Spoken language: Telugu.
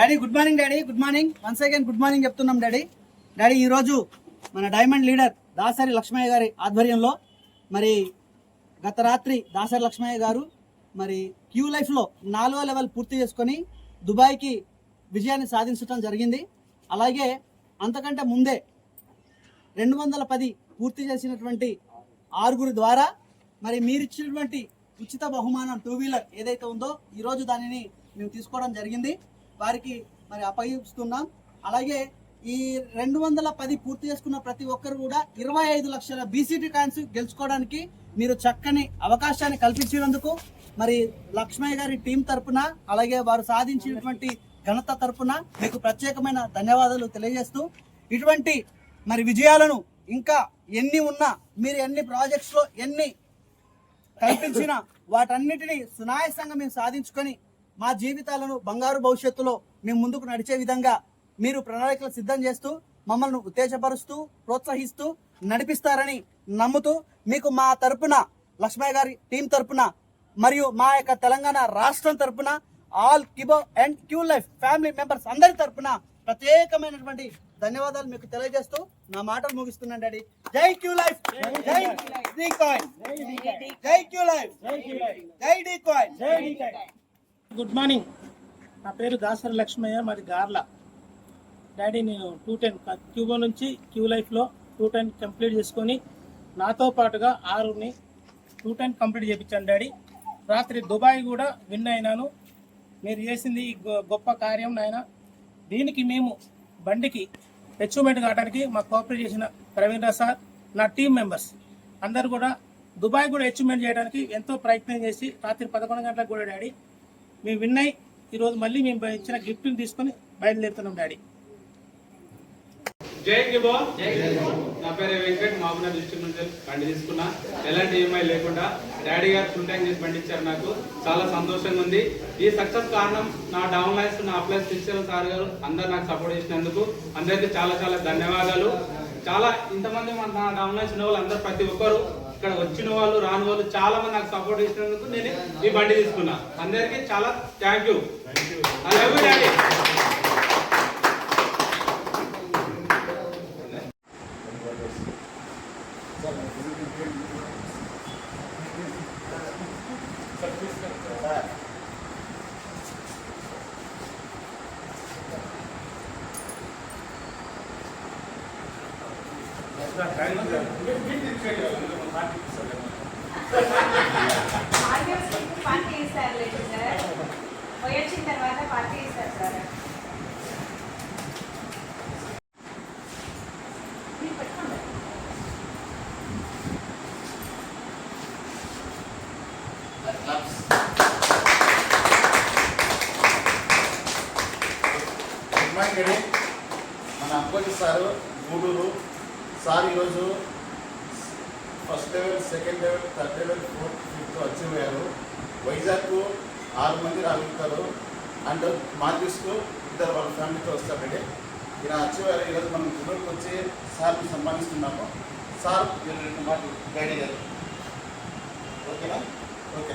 Daddy good morning daddy good morning once again good morning చెప్తున్నాం డాడీ డాడీ ఈరోజు మన డైమండ్ లీడర్ దాసరి లక్ష్మయ్య గారి ఆధ్వర్యంలో మరి గత రాత్రి దాసరి లక్ష్మయ్య గారు మరి క్యూ లైఫ్లో నాలుగో లెవెల్ పూర్తి చేసుకొని దుబాయ్కి విజయాన్ని సాధించడం జరిగింది. అలాగే అంతకంటే ముందే రెండు వందల పది పూర్తి చేసినటువంటి ఆరుగురు ద్వారా మరి మీరు ఇచ్చినటువంటి ఉచిత బహుమానం టూ వీలర్ ఏదైతే ఉందో ఈరోజు దానిని మేము తీసుకోవడం జరిగింది. వారికి మరి అప్పగిస్తున్నాం. అలాగే ఈ రెండు వందల పది పూర్తి చేసుకున్న ప్రతి ఒక్కరు కూడా ఇరవై ఐదు లక్షల బీసీటీ కాయిన్స్ గెలుచుకోవడానికి మీరు చక్కని అవకాశాన్ని కల్పించినందుకు మరి లక్ష్మయ్య గారి టీం తరపున అలాగే వారు సాధించినటువంటి ఘనత తరపున మీకు ప్రత్యేకమైన ధన్యవాదాలు తెలియజేస్తూ ఇటువంటి మరి విజయాలను ఇంకా ఎన్ని ఉన్నా మీరు ఎన్ని ప్రాజెక్ట్స్లో ఎన్ని కల్పించినా వాటన్నిటిని సునాయాసంగా మేము సాధించుకొని మా జీవితాలను బంగారు భవిష్యత్తులో మేము ముందుకు నడిచే విధంగా మీరు ప్రణాళికలు సిద్ధం చేస్తూ మమ్మల్ని ఉత్తేజపరుస్తూ ప్రోత్సహిస్తూ నడిపిస్తారని నమ్ముతూ మీకు మా తరపున లక్ష్మయ్య గారి టీం తరపున మరియు మా యొక్క తెలంగాణ రాష్ట్రం తరపున all Kibo and Q life family members అందరి తరపున ప్రత్యేకమైనటువంటి ధన్యవాదాలు మీకు తెలియజేస్తూ నా మాటలు ముగిస్తున్నాను డాడీ. జై క్యూ లైఫ్! జై డీ కాయిన్ జై క్యూ లైఫ్ జై డీ కాయిన్ గుడ్ మార్నింగ్. నా పేరు దాసరి లక్ష్మయ్య మాది గార్ల. డాడీ నేను టూ టెన్ క్యూబో నుంచి క్యూ లైఫ్లో టూ టెన్ కంప్లీట్ చేసుకొని నాతో పాటుగా ఆరుని టూ టెన్ కంప్లీట్ చేయించాను డాడీ. రాత్రి దుబాయ్ కూడా విన్ అయినాను. మీరు చేసింది ఈ గొ- గొప్ప కార్యం నాయన. దీనికి మేము బండికి అచీవ్మెంట్ కావడానికి మా కోఆపరేట్ చేసిన ప్రవీణ్ సార్ నా టీం మెంబర్స్ అందరు కూడా దుబాయ్ కూడా అచీవ్మెంట్ చేయడానికి ఎంతో ప్రయత్నం చేసి రాత్రి పదకొండు గంటలకు కూడా డాడీ మేము విన్నాయి ఈరోజు మళ్ళీ మేము ఇచ్చిన గిఫ్ట్ని తీసుకొని బయలుదేరుతున్నాం డాడీ. జై గిబో నా పేరు వెంకట్ మామూలు డిస్ట్రిక్ట్ నుంచి బండి తీసుకున్నా. ఎలాంటి ఈఎంఐ లేకుండా డాడీ గారు ఫుల్ ట్యాంక్ చేసి బండి ఇచ్చారు నాకు. చాలా సంతోషంగా ఉంది. ఈ సక్సెస్ కారణం నా డౌన్ లైన్స్ నా అప్లైన్స్ తీసుకెళ్ళిన సార్ గారు అందరు నాకు సపోర్ట్ చేసినందుకు అందరికీ చాలా చాలా ధన్యవాదాలు. చాలా ఇంతమంది మన నా డౌన్ లైన్స్ ఉన్న వాళ్ళు అందరు ప్రతి ఒక్కరు ఇక్కడ వచ్చిన వాళ్ళు రాని వాళ్ళు చాలా మంది నాకు సపోర్ట్ చేసినందుకు నేను ఈ బండి తీసుకున్నా. అందరికీ చాలా thank you I love you daddy audios party ఇస్తారు లేదు సార్ పోయి వచ్చిన తర్వాత పార్టీ ఇస్తారు సార్ మన అబ్బాయి సారు గూడూరు. సార్ ఈరోజు first level second level third level fourth fifth వచ్చిపోయారు వైజాగ్కు వైజాగ్ ఆరు మంది రాగలుగుతారు. అండ్ మాథ్యూస్కు ఇద్దరు వాళ్ళ ఫ్యామిలీతో వస్తారండి ఇలా అచీవ్ ఈరోజు మనం గుడూరుకు వచ్చి సార్ని సంపాదిస్తున్నాము సార్ మీరు రెండు మాటలు గైడ్ అయ్యారు. ఓకేనా? ఓకే.